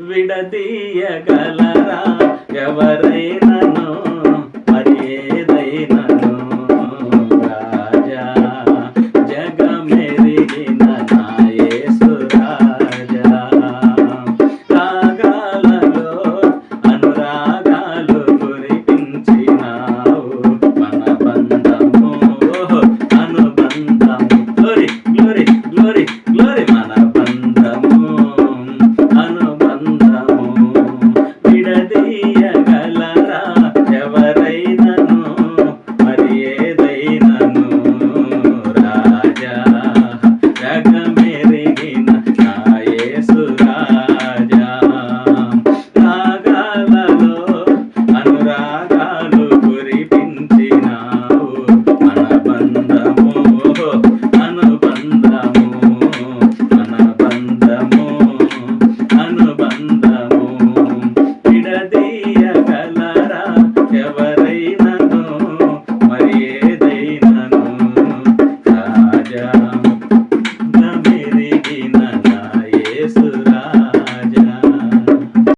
విడదీయగలరా? ఎవరైనా అనురాగాలు కురిపించినావు. అనుబంధము అనుబంధము అనుబంధము అనుబంధము. విడదీయగలరా ఎవరైనను? మరి ఏదైనను? రాజా